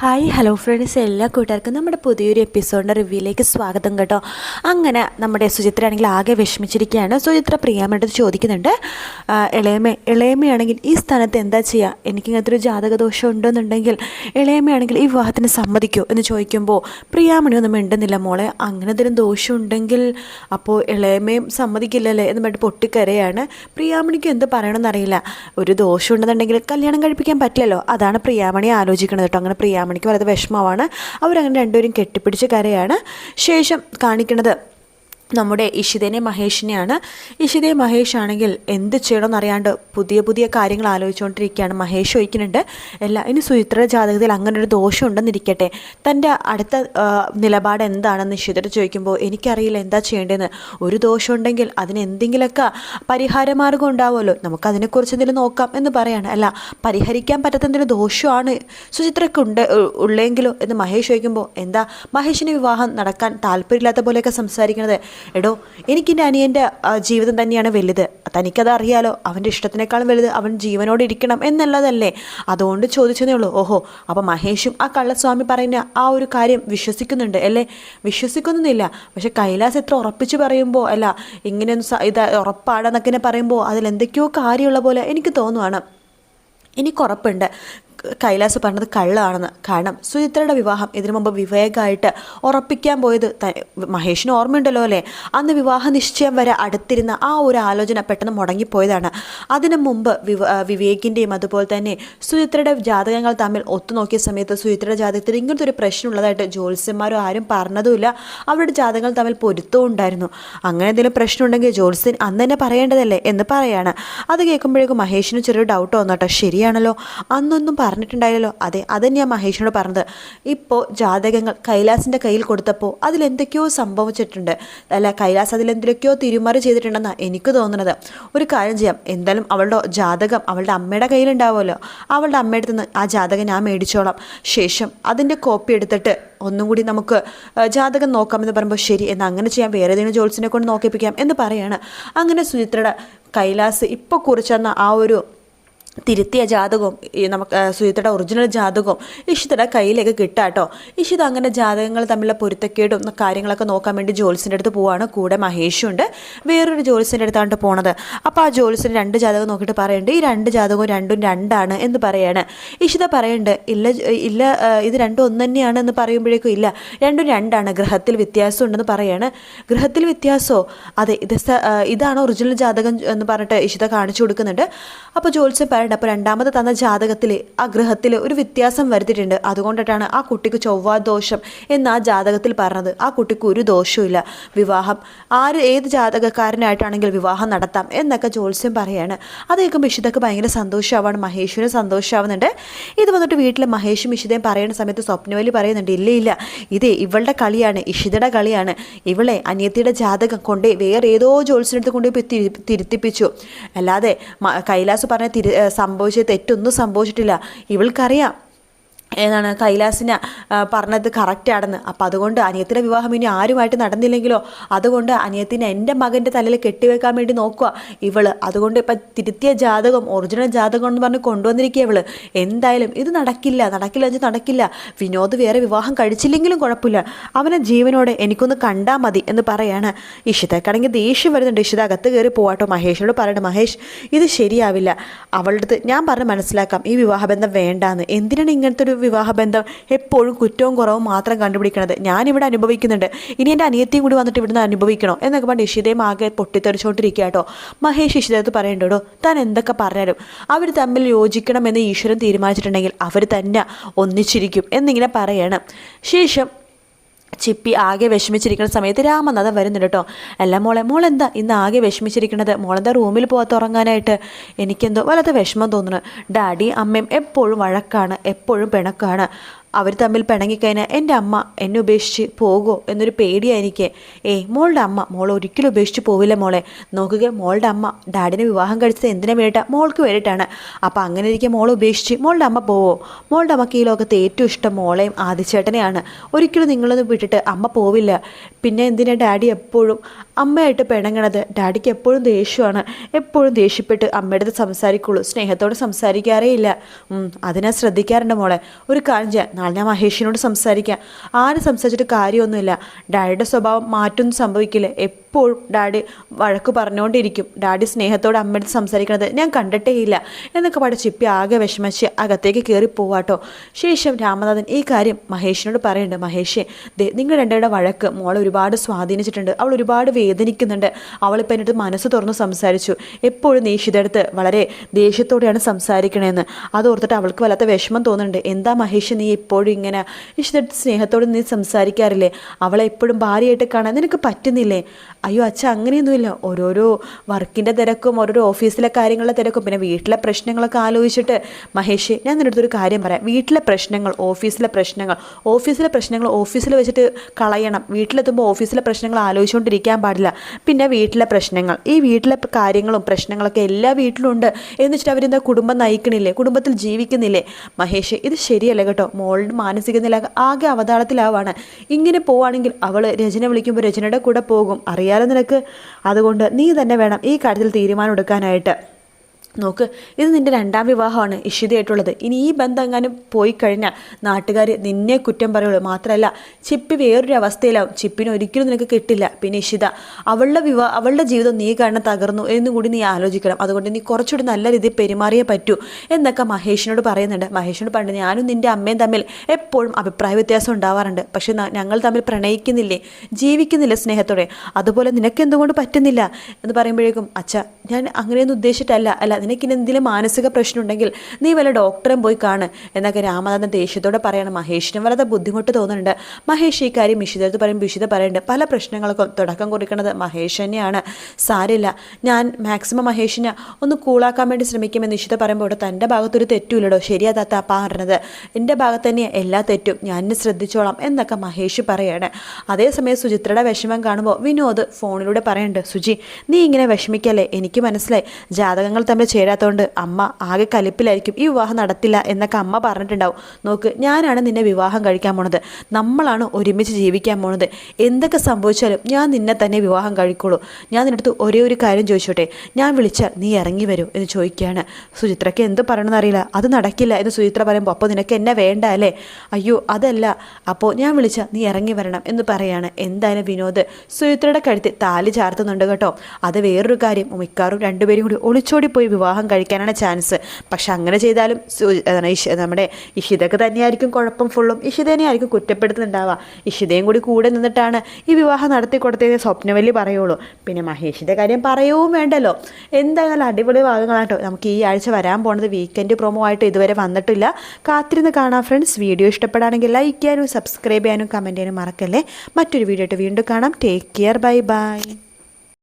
Hi hello friends എല്ലാ കൂട്ടുകാർക്കും നമ്മുടെ പുതിയൊരു എപ്പിസോഡിന്റെ റിവ്യൂയിലേക്ക് സ്വാഗതം കേട്ടോ. അങ്ങനെ നമ്മുടെ സുചിത്ര ആണെങ്കിൽ ആകെ വിഷമിച്ചിരിക്കുകയാണ്. സുചിത്ര പ്രിയാമ്മയുടെ ചോദിക്കുന്നുണ്ട്. ഇളയമേ ഇളയമ്മ ഇളയമ്മയാണെങ്കിൽ ഈ സ്ഥാനത്ത് എന്താ ചെയ്യുക എനിക്ക് ഇങ്ങനത്തെ ഒരു ജാതകദോഷം ഉണ്ടെന്നുണ്ടെങ്കിൽ ഇളയമ്മയാണെങ്കിൽ ഈ വിവാഹത്തിന് സമ്മതിക്കോ എന്ന് ചോദിക്കുമ്പോൾ പ്രിയാമണി ഒന്നും മിണ്ടുന്നില്ല മോളെ. അങ്ങനെ എന്തെങ്കിലും ദോഷം ഉണ്ടെങ്കിൽ അപ്പോൾ ഇളയമ്മയും സമ്മതിക്കില്ലല്ലേ എന്ന് പറഞ്ഞിട്ട് പൊട്ടിക്കരയാണ്. പ്രിയാമണിക്ക് എന്ത് പറയണമെന്നറിയില്ല. ഒരു ദോഷം ഉണ്ടെന്നുണ്ടെങ്കിൽ കല്യാണം കഴിപ്പിക്കാൻ പറ്റില്ലല്ലോ. അതാണ് പ്രിയാമണി ആലോചിക്കുന്നത് കേട്ടോ. അങ്ങനെ പ്രിയാമണിക്ക് വളരെ വിഷമമാണ്. അവരങ്ങനെ രണ്ടുപേരും കെട്ടിപ്പിടിച്ച് കരയാണ് ശേഷം കാണിക്കുന്നത്. നമ്മുടെ ഇഷിതനെ മഹേഷിനെയാണ്. ഇഷിതയെ മഹേഷ് ആണെങ്കിൽ എന്ത് ചെയ്യണമെന്ന് അറിയാണ്ട് പുതിയ പുതിയ കാര്യങ്ങൾ ആലോചിച്ചുകൊണ്ടിരിക്കുകയാണ്. മഹേഷ് ചോദിക്കുന്നുണ്ട് എല്ലാ ഇനി സുചിത്ര ജാതകത്തിൽ അങ്ങനെ ഒരു ദോഷം ഉണ്ടെന്നിരിക്കട്ടെ? തന്റെ അടുത്ത നിലപാട് എന്താണെന്ന് ഇഷിതർ ചോദിക്കുമ്പോൾ എനിക്കറിയില്ല എന്താ ചെയ്യേണ്ടതെന്ന്. ഒരു ദോഷം ഉണ്ടെങ്കിൽ അതിന് എന്തെങ്കിലുമൊക്കെ പരിഹാരമാർഗം ഉണ്ടാവുമല്ലോ. നമുക്കതിനെക്കുറിച്ച് എന്തെങ്കിലും നോക്കാം എന്ന് പറയാണ്. അല്ല പരിഹരിക്കാൻ പറ്റാത്ത എന്തെങ്കിലും ദോഷമാണ് സുചിത്രയ്ക്ക് ഉണ്ട് ഉള്ളെങ്കിലോ? എന്ന് മഹേഷ് ചോദിക്കുമ്പോൾ എന്താ മഹേഷിന് വിവാഹം നടക്കാൻ താല്പര്യമില്ലാത്ത പോലെയൊക്കെ സംസാരിക്കണത് എടോ എനിക്കെന്റെ അനിയന്റെ ജീവിതം തന്നെയാണ് വലുത്. തനിക്കത് അറിയാലോ അവന്റെ ഇഷ്ടത്തിനേക്കാളും വലുത് അവൻ ജീവനോട് ഇരിക്കണം എന്നുള്ളതല്ലേ? അതുകൊണ്ട് ചോദിച്ചതേ ഉള്ളൂ. ഓഹോ അപ്പോൾ മഹേഷും ആ കള്ളസ്വാമി പറയുന്ന ആ ഒരു കാര്യം വിശ്വസിക്കുന്നുണ്ട് അല്ലേ? വിശ്വസിക്കുന്നില്ല പക്ഷെ കൈലാസ് എത്ര ഉറപ്പിച്ച് പറയുമ്പോൾ അല്ല ഇങ്ങനെയൊന്നും ഇത് ഉറപ്പാണെന്നൊക്കെ പറയുമ്പോൾ അതിലെന്തൊക്കെയോ കാര്യമുള്ള പോലെ എനിക്ക് തോന്നുവാണ്. എനിക്ക് ഉറപ്പുണ്ട് കൈലാസ് പറഞ്ഞത് കള്ളാണെന്ന്. കാരണം സുചിത്രയുടെ വിവാഹം ഇതിനു മുമ്പ് വിവേകായിട്ട് ഉറപ്പിക്കാൻ പോയത് മഹേഷിന് ഓർമ്മയുണ്ടല്ലോ അല്ലേ? അന്ന് വിവാഹ നിശ്ചയം വരെ അടുത്തിരുന്ന ആ ഒരു ആലോചന പെട്ടെന്ന് മുടങ്ങിപ്പോയതാണ്. അതിനു മുമ്പ് വിവേകിന്റെയും അതുപോലെ തന്നെ സുചിത്രയുടെ ജാതകങ്ങൾ തമ്മിൽ ഒത്തുനോക്കിയ സമയത്ത് സുചിത്രയുടെ ജാതകത്തിൽ ഇങ്ങനത്തെ ഒരു പ്രശ്നമുള്ളതായിട്ട് ജ്യോത്സ്യന്മാരും ആരും പറഞ്ഞതുമില്ല. അവരുടെ ജാതകങ്ങൾ തമ്മിൽ പൊരുത്തവും ഉണ്ടായിരുന്നു. അങ്ങനെ എന്തെങ്കിലും പ്രശ്നമുണ്ടെങ്കിൽ ജ്യോത്സ്യൻ അന്ന് തന്നെ പറയേണ്ടതല്ലേ എന്ന് പറയാണ്. അത് കേൾക്കുമ്പോഴേക്കും മഹേഷിന് ചെറിയ ഡൗട്ട് വന്നോട്ടോ ശരിയാണല്ലോ? അന്നൊന്നും പറഞ്ഞിട്ടുണ്ടായില്ലല്ലോ അതെ അതന്നെയാ മഹേഷിനോട് പറഞ്ഞത്. ഇപ്പോൾ ജാതകങ്ങൾ കൈലാസിന്റെ കയ്യിൽ കൊടുത്തപ്പോൾ അതിലെന്തൊക്കെയോ സംഭവിച്ചിട്ടുണ്ട്. അല്ല കൈലാസ് അതിലെന്തൊക്കെയോ തിരുമറി ചെയ്തിട്ടുണ്ടെന്നാണ് എനിക്ക് തോന്നുന്നത്. ഒരു കാര്യം ചെയ്യാം. എന്തായാലും അവളുടെ ജാതകം അവളുടെ അമ്മയുടെ കയ്യിലുണ്ടാവുമല്ലോ. അവളുടെ അമ്മയുടെ നിന്ന് ആ ജാതകം ഞാൻ മേടിച്ചോളാം. ശേഷം അതിന്റെ കോപ്പി എടുത്തിട്ട് ഒന്നും കൂടി നമുക്ക് ജാതകം നോക്കാമെന്ന് പറയുമ്പോൾ ശരി എന്നാൽ അങ്ങനെ ചെയ്യാം. വേറെ ഏതെങ്കിലും ജോത്സിനെ കൊണ്ട് നോക്കിപ്പിക്കാം എന്ന് പറയാണ്. അങ്ങനെ സുചിത്രയുടെ കൈലാസ് ഇപ്പോൾ കുറിച്ചെന്ന ആ ഒരു തിരുത്തിയ ജാതകവും നമുക്ക് സുജിത്തയുടെ ഒറിജിനൽ ജാതകവും ഇഷിതയുടെ കയ്യിലേക്ക് കിട്ടാട്ടോ ഇഷിത അങ്ങനെ ജാതകങ്ങൾ തമ്മിലുള്ള പൊരുത്തക്കേടും കാര്യങ്ങളൊക്കെ നോക്കാൻ വേണ്ടി ജോൽസിന്റെ അടുത്ത് പോവാണ്. കൂടെ മഹേഷും ഉണ്ട് വേറൊരു ജോൽസിന്റെ അടുത്താണ് പോണത്. അപ്പോൾ ആ ജോൽസിന് രണ്ട് ജാതകം നോക്കിയിട്ട് പറയുന്നുണ്ട് ഈ രണ്ട് ജാതകവും രണ്ടും രണ്ടാണ് എന്ന് പറയാണ്. ഇഷിത പറയുന്നുണ്ട് ഇല്ല ഇല്ല ഇത് രണ്ടും ഒന്ന് തന്നെയാണ് എന്ന് പറയുമ്പോഴേക്കും ഇല്ല. രണ്ടും രണ്ടാണ്. ഗ്രഹത്തിൽ വ്യത്യാസം ഉണ്ടെന്ന് പറയാണ്. ഗ്രഹത്തിൽ വ്യത്യാസമോ അതെ ഇത് ഇതാണ് ഒറിജിനൽ ജാതകം എന്ന് പറഞ്ഞിട്ട് ഇഷിത കാണിച്ചു കൊടുക്കുന്നുണ്ട്. അപ്പോൾ പറയണ്ട അപ്പോൾ രണ്ടാമത് തന്ന ജാതകത്തിൽ ആ ഗ്രഹത്തിൽ ഒരു വ്യത്യാസം വരുത്തിയിട്ടുണ്ട്. അതുകൊണ്ടിട്ടാണ് ആ കുട്ടിക്ക് ചൊവ്വാ ദോഷം എന്ന് ആ ജാതകത്തിൽ പറഞ്ഞത്. ആ കുട്ടിക്ക് ഒരു ദോഷവും വിവാഹം ആര് ഏത് ജാതകക്കാരനായിട്ടാണെങ്കിൽ വിവാഹം നടത്താം എന്നൊക്കെ ജോത്സ്യം പറയാണ്. അത് കേൾക്കുമ്പോൾ ഇഷിതക്ക് ഭയങ്കര സന്തോഷമാവാണ്. മഹേഷിനും സന്തോഷമാവുന്നുണ്ട്. ഇത് വന്നിട്ട് വീട്ടിൽ മഹേഷും ഇഷിതയും പറയുന്ന സമയത്ത് സ്വപ്നവലി പറയുന്നുണ്ട് ഇല്ല ഇല്ല. ഇതേ ഇവളുടെ കളിയാണ് ഇഷിതയുടെ കളിയാണ്. ഇവളെ അനിയത്തിയുടെ ജാതകം കൊണ്ടേ വേറെ ഏതോ ജോത്സ്യനടുത്ത് കൊണ്ടുപോയി തിരുത്തിപ്പിച്ചു. അല്ലാതെ കൈലാസ് പറഞ്ഞ സംഭവിച്ച തെറ്റൊന്നും സംഭവിച്ചിട്ടില്ല. ഇവൾക്കറിയാം. ഏതാണ് കൈലാസിന് പറഞ്ഞത് കറക്റ്റ് ആണെന്ന്. അപ്പം അതുകൊണ്ട് അനിയത്തിന്റെ വിവാഹം ഇനി ആരുമായിട്ട് നടന്നില്ലെങ്കിലോ അതുകൊണ്ട് അനിയത്തിനെ എന്റെ മകന്റെ തലയിൽ കെട്ടിവെക്കാൻ വേണ്ടി നോക്കുക. ഇവൾ അതുകൊണ്ട് ഇപ്പം തിരുത്തിയ ജാതകം ഒറിജിനൽ ജാതകം എന്ന് പറഞ്ഞ് കൊണ്ടുവന്നിരിക്കുക ഇവൾ. എന്തായാലും ഇത് നടക്കില്ല നടക്കില്ല എന്ന് നടക്കില്ല. വിനോദ് വേറെ വിവാഹം കഴിച്ചില്ലെങ്കിലും കുഴപ്പമില്ല. അവനെ ജീവനോടെ എനിക്കൊന്ന് കണ്ടാൽ മതി എന്ന് പറയാണ്. ഇഷിതക്കാണെങ്കിൽ ദേഷ്യം വരുന്നുണ്ട്. ഇഷിത അകത്ത് കയറി പോവാട്ടോ മഹേഷിനോട് പറയണം മഹേഷ് ഇത് ശരിയാവില്ല. അവളുടെ അടുത്ത് ഞാൻ പറഞ്ഞ് മനസ്സിലാക്കാം. ഈ വിവാഹബന്ധം വേണ്ടാന്ന്. എന്തിനാണ് ഇങ്ങനത്തെ ഒരു വിവാഹബന്ധം എപ്പോഴും കുറ്റവും കുറവും മാത്രം കണ്ടുപിടിക്കണത് ഞാനിവിടെ അനുഭവിക്കുന്നുണ്ട്. ഇനി എന്റെ അനിയത്തിയും കൂടി വന്നിട്ട് ഇവിടുന്ന് അനുഭവിക്കണോ? എന്നൊക്കെ പറഞ്ഞ് ഇഷിതയും ആകെ പൊട്ടിത്തെറിച്ചുകൊണ്ടിരിക്കുക കേട്ടോ. മഹേഷ് ഇഷിതത്ത് പറയണ്ടോ താൻ എന്തൊക്കെ പറഞ്ഞാലും. അവർ തമ്മിൽ യോജിക്കണമെന്ന് ഈശ്വരൻ തീരുമാനിച്ചിട്ടുണ്ടെങ്കിൽ അവർ തന്നെ ഒന്നിച്ചിരിക്കും എന്നിങ്ങനെ പറയാണ്. ശേഷം ചിപ്പി ആകെ വിഷമിച്ചിരിക്കുന്ന സമയത്ത് രാമനാഥൻ വരുന്നുണ്ട് കേട്ടോ. അല്ല മോളെ മോൾ എന്താ ഇന്ന് ആകെ വിഷമിച്ചിരിക്കുന്നത് മോളെന്താ റൂമിൽ പോകാത്ത ഉറങ്ങാനായിട്ട്? എനിക്കെന്തോ വല്ലാത്ത വിഷമം തോന്നുന്നു. ഡാഡി അമ്മയും എപ്പോഴും വഴക്കാണ് എപ്പോഴും പിണക്കാണ്. അവർ തമ്മിൽ പിണങ്ങിക്കഴിഞ്ഞാൽ എന്റെ അമ്മ എന്നെ ഉപേക്ഷിച്ച് പോകുമോ എന്നൊരു പേടിയാണ് എനിക്ക് ഏയ് മോളുടെ അമ്മ മോൾ ഒരിക്കലും ഉപേക്ഷിച്ച് പോവില്ല മോളെ. നോക്കുക മോളുടെ അമ്മ ഡാഡിനെ വിവാഹം കഴിച്ചത് എന്തിനാ വേണ്ടിയിട്ടാണ് മോൾക്ക് വേണ്ടിയിട്ടാണ്. അപ്പോൾ അങ്ങനെ ഇരിക്കുക മോൾ ഉപേക്ഷിച്ച് മോളുടെ അമ്മ പോവോ? മോളുടെ അമ്മയ്ക്ക് ഈ ലോകത്ത് ഏറ്റവും ഇഷ്ടം മോളെയും ആദിച്ചേട്ടനെയാണ്. ഒരിക്കലും നിങ്ങളൊന്നും വിട്ടിട്ട് അമ്മ പോവില്ല. പിന്നെ എന്തിനാ ഡാഡി എപ്പോഴും അമ്മയായിട്ട് പിണങ്ങണത്? ഡാഡിക്ക് എപ്പോഴും ദേഷ്യമാണ്. എപ്പോഴും ദേഷ്യപ്പെട്ട് അമ്മയുടെ അടുത്ത് സംസാരിക്കുള്ളൂ. സ്നേഹത്തോടെ സംസാരിക്കാറേ ഇല്ല. അതിനാ ശ്രദ്ധിക്കാറുണ്ട് മോളെ. ഒരു കാര്യം നാളെ ഞാൻ മഹേഷിനോട് സംസാരിക്കാം. ആരും സംസാരിച്ചിട്ട് കാര്യമൊന്നുമില്ല. ഡാഡിയുടെ സ്വഭാവം മാറ്റൊന്നും സംഭവിക്കില്ല. എപ്പോഴും ഡാഡി വഴക്ക് പറഞ്ഞുകൊണ്ടിരിക്കും. ഡാഡി സ്നേഹത്തോടെ അമ്മയുടെ സംസാരിക്കണത് ഞാൻ കണ്ടിട്ടേ ഇല്ല. എന്നൊക്കെ പാടെ ചിപ്പി ആകെ വിഷമിച്ച് അകത്തേക്ക് കയറി പോവാട്ടോ. ശേഷം രാമനാഥൻ ഈ കാര്യം മഹേഷിനോട് പറയുന്നുണ്ട്. മഹേഷേ നിങ്ങൾ രണ്ടുപേരുടെ വഴക്ക് മോളെ ഒരുപാട് സ്വാധീനിച്ചിട്ടുണ്ട്. അവൾ ഒരുപാട് വേദനിക്കുന്നുണ്ട്. അവളിപ്പോൾ അടുത്ത് മനസ്സ് തുറന്ന് സംസാരിച്ചു. എപ്പോഴും നീഷിതടുത്ത് വളരെ ദേഷ്യത്തോടെയാണ് സംസാരിക്കണേന്ന്. അതോർത്തിട്ട് അവൾക്ക് വല്ലാത്ത വിഷമം തോന്നുന്നുണ്ട്. എന്താ മഹേഷ് നീ എപ്പോഴും ഇങ്ങനെ ഈശ്വരടുത്ത് സ്നേഹത്തോട് നീ സംസാരിക്കാറില്ലേ? അവളെ എപ്പോഴും ഭാര്യയായിട്ട് കാണാൻ നിനക്ക് പറ്റുന്നില്ലേ? അയ്യോ അച്ഛ അങ്ങനെയൊന്നുമില്ല. ഓരോരോ വർക്കിന്റെ തിരക്കും ഓരോരോ ഓഫീസിലെ കാര്യങ്ങളുടെ തിരക്കും പിന്നെ വീട്ടിലെ പ്രശ്നങ്ങളൊക്കെ ആലോചിച്ചിട്ട് മഹേഷ് ഞാൻ നിന്റെ അടുത്തൊരു കാര്യം പറയാം. വീട്ടിലെ പ്രശ്നങ്ങൾ ഓഫീസിലെ പ്രശ്നങ്ങൾ ഓഫീസിലെ പ്രശ്നങ്ങൾ ഓഫീസിൽ വെച്ചിട്ട് കളയണം. വീട്ടിലെത്തുമ്പോൾ ഓഫീസിലെ പ്രശ്നങ്ങൾ ആലോചിച്ചുകൊണ്ടിരിക്കാൻ പാടില്ല. പിന്നെ വീട്ടിലെ പ്രശ്നങ്ങൾ ഈ വീട്ടിലെ കാര്യങ്ങളും പ്രശ്നങ്ങളൊക്കെ എല്ലാ വീട്ടിലുണ്ട് എന്ന് വെച്ചിട്ട് അവരെന്താ കുടുംബം നയിക്കണില്ലേ? കുടുംബത്തിൽ ജീവിക്കുന്നില്ലേ? മഹേഷ് ഇത് ശരിയല്ല കേട്ടോ. മോളുടെ മാനസിക നില ആകെ അവതാളത്തിലാവാണ്. ഇങ്ങനെ പോവാണെങ്കിൽ അവൾ രചന വിളിക്കുമ്പോൾ രചനയുടെ കൂടെ പോകും. അറിയാലോ നിനക്ക്? അതുകൊണ്ട് നീ തന്നെ വേണം ഈ കാര്യത്തിൽ തീരുമാനം എടുക്കാനായിട്ട്. നോക്ക് ഇത് നിന്റെ രണ്ടാം വിവാഹമാണ് ഇഷിതയായിട്ടുള്ളത്. ഇനി ഈ ബന്ധം എങ്ങാനും പോയി കഴിഞ്ഞാൽ നാട്ടുകാർ നിന്നെ കുറ്റം പറയുള്ളൂ. മാത്രമല്ല ചിപ്പി വേറൊരു അവസ്ഥയിലാവും. ചിപ്പിന് ഒരിക്കലും നിനക്ക് കിട്ടില്ല. പിന്നെ ഇഷിത അവളുടെ വിവാഹ അവളുടെ ജീവിതം നീ കാരണം തകർന്നു എന്നും കൂടി നീ ആലോചിക്കണം. അതുകൊണ്ട് നീ കുറച്ചുകൂടി നല്ല രീതിയിൽ പെരുമാറിയേ പറ്റൂ എന്നൊക്കെ മഹേഷിനോട് പറയുന്നുണ്ട്. മഹേഷിനോട് പറഞ്ഞു ഞാനും നിന്റെ അമ്മയും തമ്മിൽ എപ്പോഴും അഭിപ്രായ വ്യത്യാസം ഉണ്ടാവാറുണ്ട്. പക്ഷെ ഞങ്ങൾ തമ്മിൽ പ്രണയിക്കുന്നില്ലേ? ജീവിക്കുന്നില്ല സ്നേഹത്തോടെ? അതുപോലെ നിനക്ക് എന്തുകൊണ്ട് പറ്റുന്നില്ല എന്ന് പറയുമ്പോഴേക്കും അച്ഛ ഞാൻ അങ്ങനെയൊന്നും ഉദ്ദേശിച്ചിട്ടല്ല. അല്ല നിനക്ക് ഇനി എന്തെങ്കിലും മാനസിക പ്രശ്നം ഉണ്ടെങ്കിൽ നീ വല്ല ഡോക്ടറെ പോയി കാണ്. എന്നൊക്കെ രാമനാഥൻ ദേഷ്യത്തോടെ പറയണം. മഹേഷിനും വളരെ ബുദ്ധിമുട്ട് തോന്നുന്നുണ്ട്. മഹേഷ് ഈ കാര്യം വിശുദ്ധത്ത് പറയും ഇഷിത പറയുന്നുണ്ട് പല പ്രശ്നങ്ങൾക്കും തുടക്കം കുറിക്കുന്നത് മഹേഷ് തന്നെയാണ്. സാരില്ല ഞാൻ മാക്സിമം മഹേഷിനെ ഒന്ന് കൂളാക്കാൻ വേണ്ടി ശ്രമിക്കുമെന്ന് ഇഷിത പറയുമ്പോൾ ഇവിടെ തന്റെ ഭാഗത്തൊരു തെറ്റുമില്ലടോ. ശരിയാ താത്ത പറഞ്ഞത്. എന്റെ ഭാഗത്ത് തന്നെ എല്ലാ തെറ്റും. ഞാൻ ശ്രദ്ധിച്ചോളാം എന്നൊക്കെ മഹേഷ് പറയാണ്. അതേസമയം സുചിത്രയുടെ വിഷമം കാണുമ്പോൾ വിനോദ് ഫോണിലൂടെ പറയുന്നുണ്ട് സുജി നീ ഇങ്ങനെ വിഷമിക്കല്ലേ? എനിക്ക് മനസ്സിലായി. ജാതകങ്ങൾ തമ്മിൽ ചേരാത്തതുകൊണ്ട് അമ്മ ആകെ കലിപ്പിലായിരിക്കും. ഈ വിവാഹം നടത്തില്ല എന്നൊക്കെ അമ്മ പറഞ്ഞിട്ടുണ്ടാവും. നോക്ക് ഞാനാണ് നിന്നെ വിവാഹം കഴിക്കാൻ പോണത്. നമ്മളാണ് ഒരുമിച്ച് ജീവിക്കാൻ പോണത്. എന്തൊക്കെ സംഭവിച്ചാലും ഞാൻ നിന്നെ തന്നെ വിവാഹം കഴിക്കുള്ളൂ. ഞാൻ നിന്റെ അടുത്ത് ഒരേ ഒരു കാര്യം ചോദിച്ചോട്ടെ? ഞാൻ വിളിച്ചാൽ നീ ഇറങ്ങി വരൂ എന്ന് ചോദിക്കുകയാണ്. സുചിത്രയ്ക്ക് എന്ത് പറയണമെന്ന് അറിയില്ല. അത് നടക്കില്ല എന്ന് സുചിത്ര പറയുമ്പോൾ അപ്പോൾ നിനക്ക് എന്നെ വേണ്ട അല്ലേ? അയ്യോ അതല്ല. അപ്പോൾ ഞാൻ വിളിച്ചാൽ നീ ഇറങ്ങി വരണം എന്ന് പറയാണ് എന്തായാലും വിനോദ്. സുചിത്രയുടെ കഴുത്തിൽ താലി ചാർത്തുന്നുണ്ട് കേട്ടോ. അത് വേറൊരു കാര്യം. മിക്കാറും രണ്ടുപേരും കൂടി ഒളിച്ചോടി പോയി വിവാഹം കഴിക്കാനാണ് ചാൻസ് പക്ഷെ അങ്ങനെ ചെയ്താലും നമ്മുടെ ഇഷിതക്ക് തന്നെയായിരിക്കും കുഴപ്പം ഫുള്ളും ഇഷിതേനെ ആയിരിക്കും കുറ്റപ്പെടുത്തുന്നുണ്ടാവുക. ഇഷിതയും കൂടി കൂടെ നിന്നിട്ടാണ് ഈ വിവാഹം നടത്തി കൊടുത്തതെന്ന് സ്വപ്നവല്ലി പറയുള്ളൂ. പിന്നെ മഹേഷിന്റെ കാര്യം പറയുകയും വേണ്ടല്ലോ. എന്തായാലും അടിപൊളി ഭാഗങ്ങളാട്ടോ നമുക്ക് ഈ ആഴ്ച വരാൻ പോണത് വീക്കെൻഡ് പ്രൊമോ ആയിട്ട് ഇതുവരെ വന്നിട്ടില്ല. കാത്തിരുന്ന് കാണാം ഫ്രണ്ട്സ് വീഡിയോ ഇഷ്ടപ്പെടുകയാണെങ്കിൽ ലൈക്ക് ചെയ്യാനും സബ്സ്ക്രൈബ് ചെയ്യാനും കമന്റ് ചെയ്യാനും മറക്കല്ലേ. മറ്റൊരു വീഡിയോ ആയിട്ട് വീണ്ടും കാണാം. Take care bye bye